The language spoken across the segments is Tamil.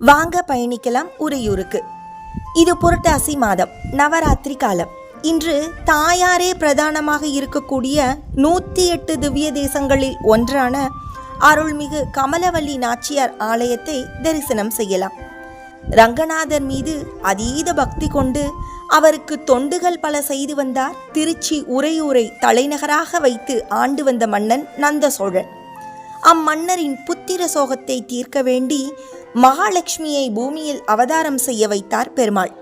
வாங்க பயணிக்கலாம் உறையூருக்கு. இது புரட்டாசி மாதம் நவராத்திரி காலம். இன்று தாயாரே பிரதானமாக இருக்கக்கூடிய நூற்றி எட்டு திவ்ய தேசங்களில் ஒன்றான அருள்மிகு கமலவல்லி நாச்சியார் ஆலயத்தை தரிசனம் செய்யலாம். ரங்கநாதர் மீது அதீத பக்தி கொண்டு அவருக்கு தொண்டுகள் பல செய்து வந்தார். திருச்சி உரையூரை தலைநகராக வைத்து ஆண்டு வந்த மன்னன் நந்த சோழன் அம்மன்னரின் புத்திர சோகத்தை தீர்க்க வேண்டி மகாலட்சுமியை பூமியில் அவதாரம் செய்ய வைத்தார் பெருமாள்.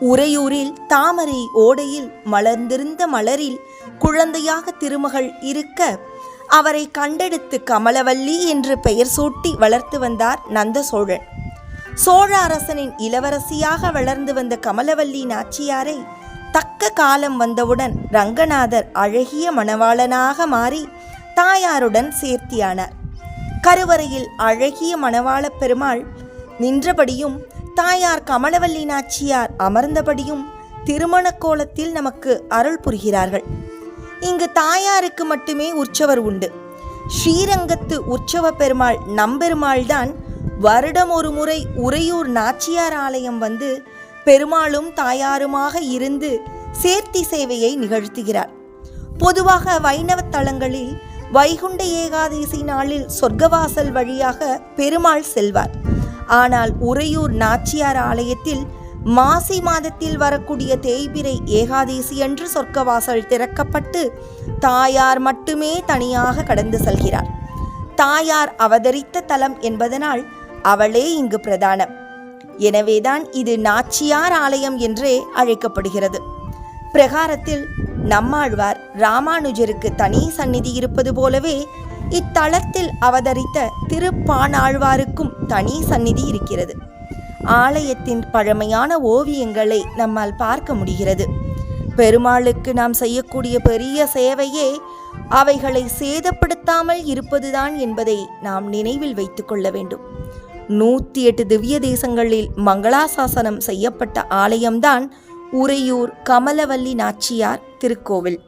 உறையூரில் தாமரை ஓடையில் மலர்ந்திருந்த மலரில் குழந்தையாக திருமகள் இருக்க அவரை கண்டெடுத்து கமலவல்லி என்று பெயர் சூட்டி வளர்த்து வந்தார் நந்த சோழன் சோழ அரசனின் இளவரசியாக வளர்ந்து வந்த கமலவல்லி நாச்சியாரை தக்க காலம் வந்தவுடன் ரங்கநாதர் அழகிய மணவாளனாக மாறி தாயாருடன் சேர்த்தியானார். கருவறையில் அழகிய மணவாளப் பெருமாள் நின்றபடியும் தாயார் கமலவல்லி நாச்சியார் அமர்ந்தபடியும் திருமண கோலத்தில் நமக்கு அருள் புரிகிறார்கள். இங்கு தாயாருக்கு மட்டுமே உற்சவர் உண்டு. ஸ்ரீரங்கத்து உற்சவ பெருமாள் நம்பெருமாள் தான் வருடம் ஒரு முறை உறையூர் நாச்சியார் ஆலயம் வந்து பெருமாளும் தாயாருமாக இருந்து சேர்த்தி சேவையை நிகழ்த்துகிறார். பொதுவாக வைணவ தலங்களில் வைகுண்ட ஏகாதசி நாளில் சொர்க்கவாசல் வழியாக பெருமாள் செல்வார். ஆனால் உறையூர் நாச்சியார் ஆலயத்தில் மாசி மாதத்தில் வரக்கூடிய தேய்பிரை ஏகாதசி என்று சொர்க்கவாசல் திறக்கப்பட்டு தாயார் மட்டுமே தனியாக கடந்து செல்கிறார். தாயார் அவதரித்த தலம் என்பதனால் அவளே இங்கு பிரதானம். எனவேதான் இது நாச்சியார் ஆலயம் என்றே அழைக்கப்படுகிறது. பிரகாரத்தில் நம்மாழ்வார் ராமானுஜருக்கு தனி சந்நிதி இருப்பது போலவே இத்தலத்தில் அவதரித்த திருப்பானாழ்வாருக்கும் தனி சந்நிதி இருக்கிறது. ஆலயத்தின் பழமையான ஓவியங்களை நம்மால் பார்க்க முடிகிறது. பெருமாளுக்கு நாம் செய்யக்கூடிய பெரிய சேவையே அவைகளை சேதப்படுத்தாமல் இருப்பதுதான் என்பதை நாம் நினைவில் வைத்துக் கொள்ள வேண்டும். நூற்றி எட்டு திவ்ய தேசங்களில் மங்களாசாசனம் செய்யப்பட்ட ஆலயம்தான் உறையூர் கமலவல்லி நாச்சியார் திருக்கோவில்.